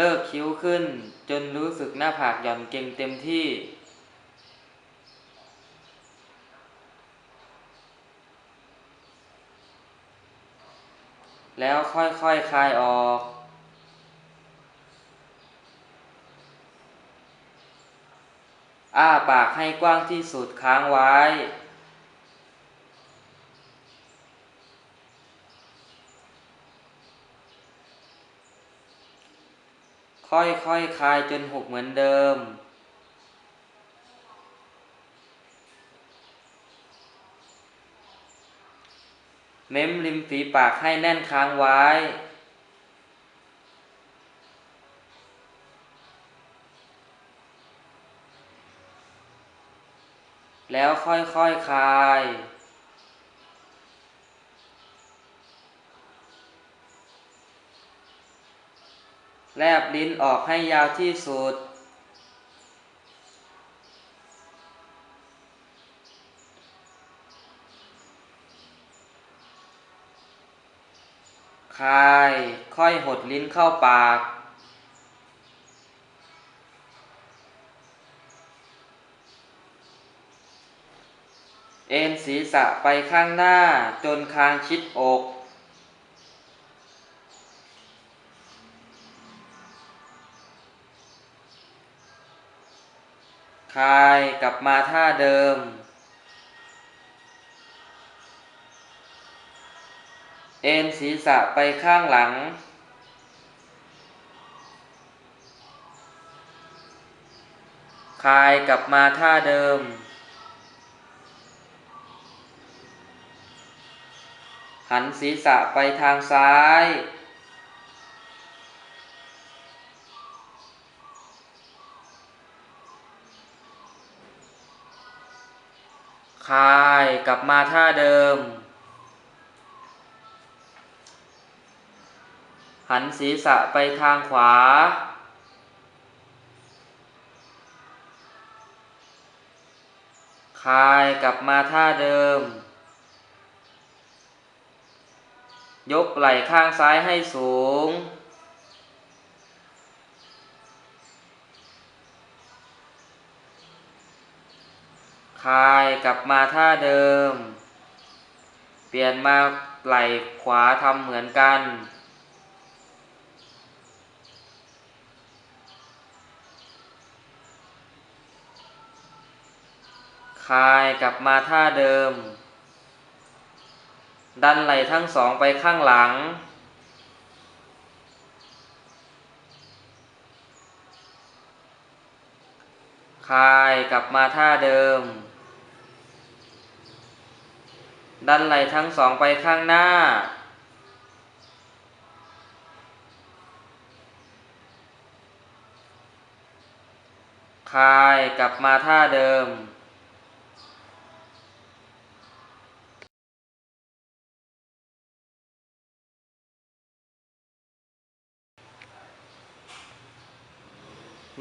เลิกคิ้วขึ้น จนรู้สึกหน้าผากหย่อนเก่งเต็มที่ แล้วค่อยๆคคลายออก อ้าปากให้กว้างที่สุดค้างไว้ ค่อยๆคคลายจนหกเหมือนเดิม เม้มริมฝีปากให้แน่นค้างไว้ แล้วค่อยๆคคลาย แลบลิ้นออกให้ยาวที่สุด คาย ค่อยหดลิ้นเข้าปาก เอ็นศีรษะไปข้างหน้าจนคางชิดอก คายกลับมาท่าเดิม เอ็นศีรษะไปข้างหลัง คายกลับมาท่าเดิม หันศีรษะไปทางซ้าย คายกลับมาท่าเดิม หันศีรษะไปทางขวาคายกลับมาท่าเดิม ยกไหล่ข้างซ้ายให้สูง คายกลับมาท่าเดิม เปลี่ยนมาไหล่ขวาทำเหมือนกันคายกลับมาท่าเดิม ดันไหล่ทั้งสองไปข้างหลังคายกลับมาท่าเดิม ดันไหล่ทั้งสองไปข้างหน้าคายกลับมาท่าเดิม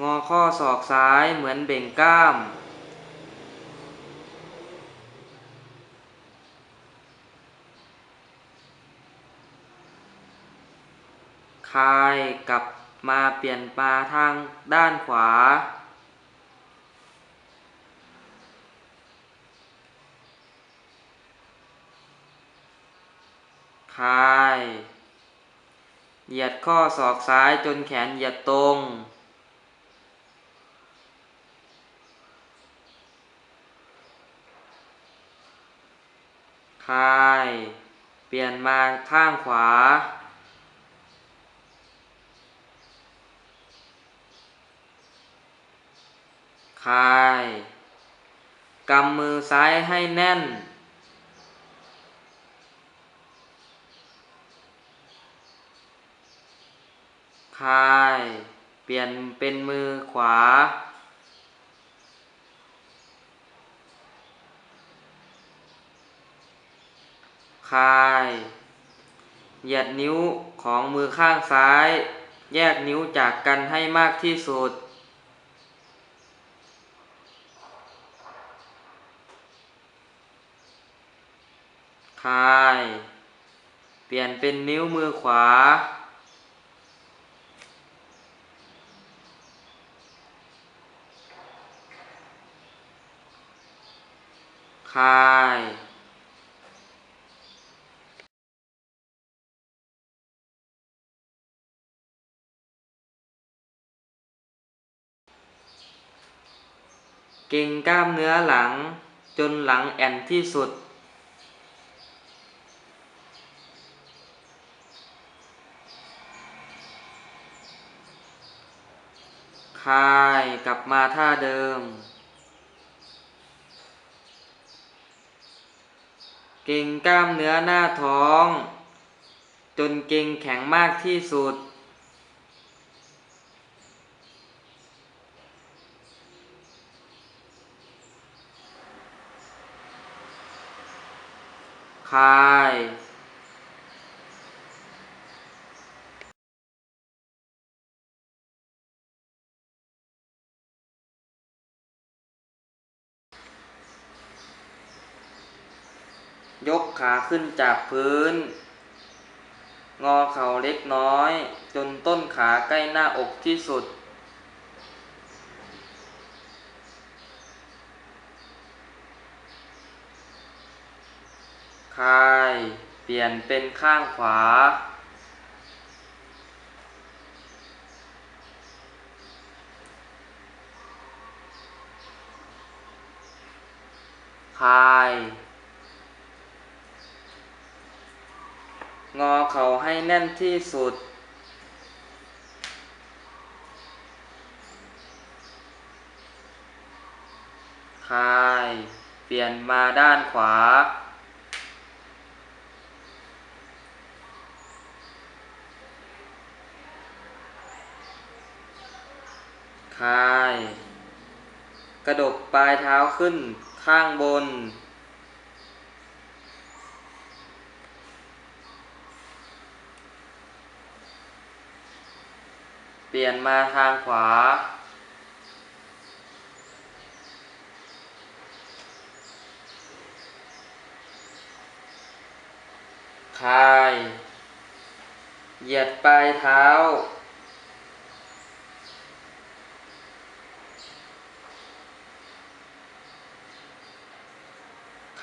งอข้อศอกซ้ายเหมือนเบ่งกล้ามายกลับมาเปลี่ยนปลาทางด้านขวา คาย เหยียดข้อศอกซ้ายจนแขนเหยียดตรง คาย เปลี่ยนมาข้างขวา คายกำมือซ้ายให้แน่น คาย เปลี่ยนเป็นมือขวา คาย เหยียดนิ้วของมือข้างซ้าย แยกนิ้วจากกันให้มากที่สุด คาย เปลี่ยนเป็นนิ้วมือขวา คายเก่งกล้ามเนื้อหลังจนหลังแอนที่สุด คายกลับมาท่าเดิม เก่งกล้ามเนื้อหน้าท้อง จนเก่งแข็งมากที่สุด คาย ยกขาขึ้นจากพื้น งอเข่าเล็กน้อย จนต้นขาใกล้หน้าอกที่สุด คายเปลี่ยนเป็นข้างขวา คาย งอเข่าให้แน่นที่สุดคาย เปลี่ยนมาด้านขวาคาย กระดกปลายเท้าขึ้นข้างบน เปลี่ยนมาทางขวา คาย เหยียดปลายเท้า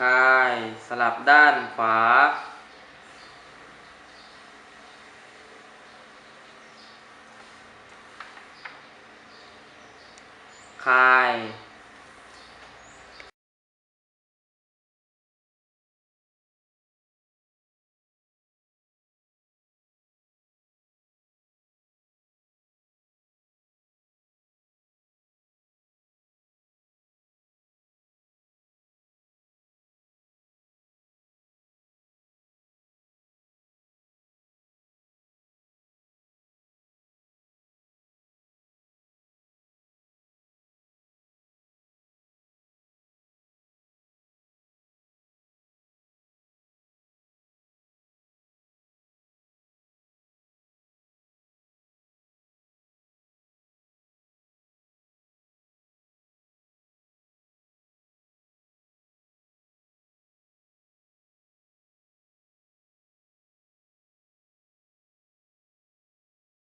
คาย สลับด้านขวา hai.